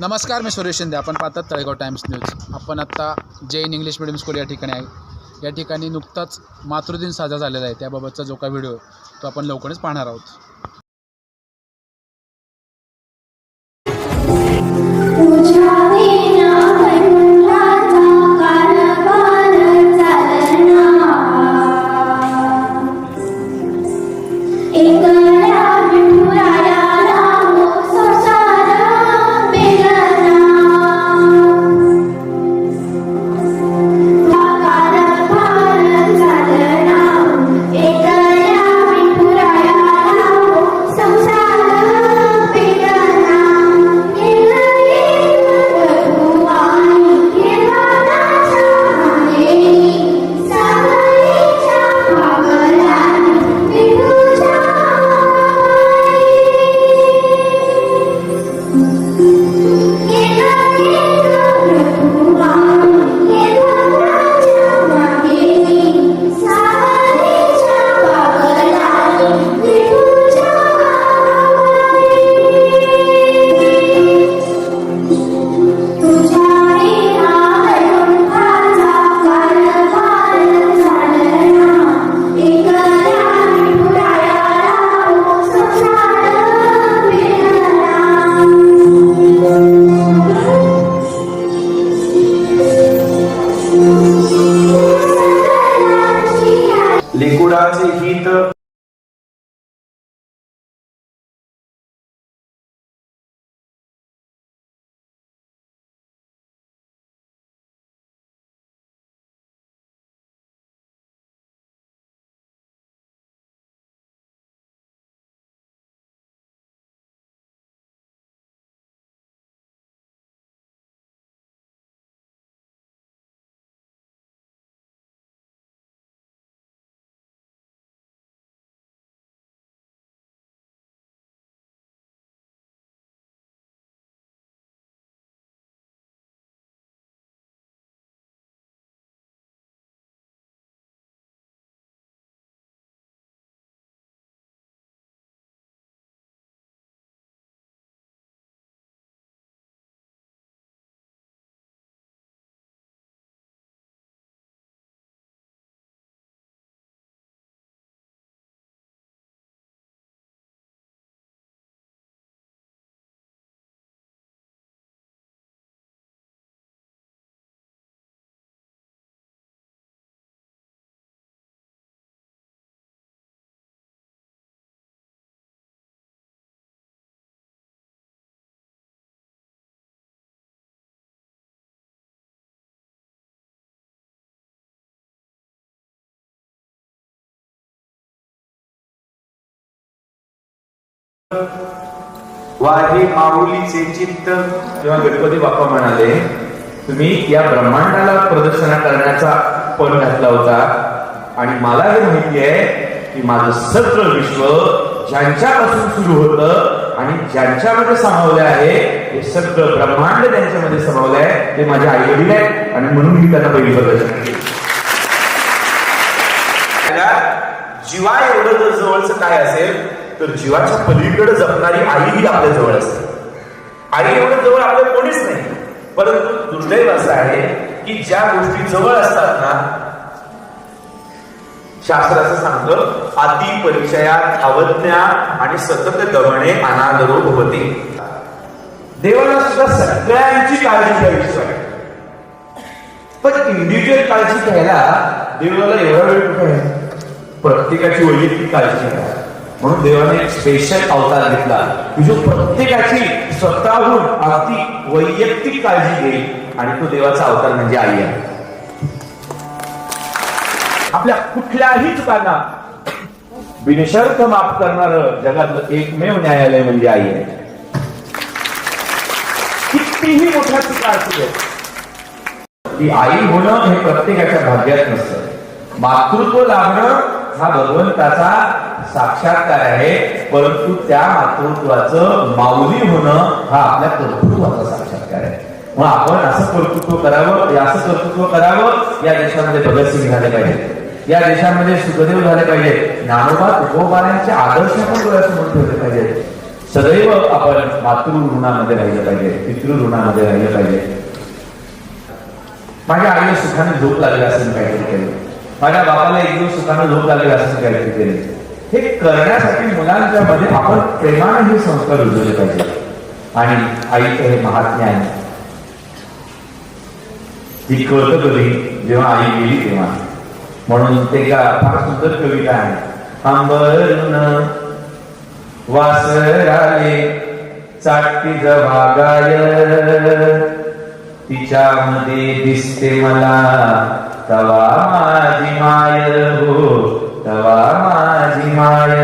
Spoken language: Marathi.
नमस्कार मी सुरेश शिंदे. आपण पाहतात तळेगाव टाइम्स न्यूज. आपण आत्ता जैन इंग्लिश मिडियम स्कूल या ठिकाणी आहे. या ठिकाणी नुकताच मातृदिन साजरा झालेला आहे. त्याबाबतचा जो काही व्हिडिओ तो आपण लवकरच पाहणार आहोत. কাজে वाहे माऊलीचे चित्त. तेव्हा गणपती बाप्पा म्हणाले तुम्ही या ब्रह्मांडाला प्रदर्शना करण्याचा पण घातला होता आणि मला हे माहिती आहे की माझं सगळं विश्व ज्यांच्यापासून सुरू होतं आणि ज्यांच्यामध्ये सामावलं आहे हे सगळं ब्रह्मांड त्यांच्यामध्ये सामावलं आहे ते माझे आई वडील आहेत आणि म्हणून मी त्यांना पहिली प्रदर्शन केली. जीवा एवढं जर जवळचं काय असेल? तर जीवाच्या पलीकडे जपणारी आई ही आपल्या जवळ असते. आई एवढं जवळ आपल्या कोणीच नाही. परंतु दुर्दैव असं आहे की ज्या गोष्टी जवळ असतात ना शास्त्र असं सांगतं अति परिचयात अवज्ञा आणि सतत दमणे अनादरो होते देवाला सुद्धा सगळ्यांची काळजी घ्यावीची आहे पण इंडिव्हिज्युअल काळजी घ्यायला देवाला एवढा वेळ कुठे आहे? प्रत्येकाची वैयक्तिक काळजी घ्यायला. म्हणून देवाने एक स्पेशल अवतार घेतला. की जो प्रत्येकाची स्वतःहून अगदी वैयक्तिक काळजी घेईल आणि तो देवाचा अवतार म्हणजे आई आहे. आपल्या कुठल्याही चुकांना बिनशर्त माफ करणार जगातलं एकमेव न्यायालय म्हणजे आई आहे. कितीही मोठ्या चुका असू दे ती आई होणं हे प्रत्येकाच्या भाग्यात नसतं. मातृत्व लागणं हा भगवंताचा साक्षात्कार आहे? परंतु त्या मातृत्वाचं माऊली होणं हा आपल्या कर्तृत्वाचा साक्षात्कार आहे? मग आपण असं कर्तृत्व करावं असं कर्तृत्व करावं या देशामध्ये भगतसिंग झाले पाहिजे. या देशामध्ये सुखदेव झाले पाहिजे. ज्ञानोबा तुकोबारांचे आदर्श पण डोळ्यासमोर ठेवले पाहिजे. सदैव आपण मातृ ऋणामध्ये राहिलं पाहिजे पितृ ऋणामध्ये राहिलं पाहिजे. माझ्या आईला सुखाने झोप लागली असेल काहीतरी केलं. माझ्या बापाला एक दिवस सुखानं झोप लागली असं काहीतरी ते. हे करण्यासाठी मुलांच्या मध्ये आपण प्रेमाने हे संस्कार रुजवले पाहिजे. आणि आईचं हे महात्म्य आहे. ती कळत कधी? जेव्हा आई गेली तेव्हा. म्हणून ते का फार सुंदर कविता आहे. अंबरून वासराले चाटती जवागाय. तिच्यामध्ये दिसते मला तवा माझी माय हो तवा माझी माय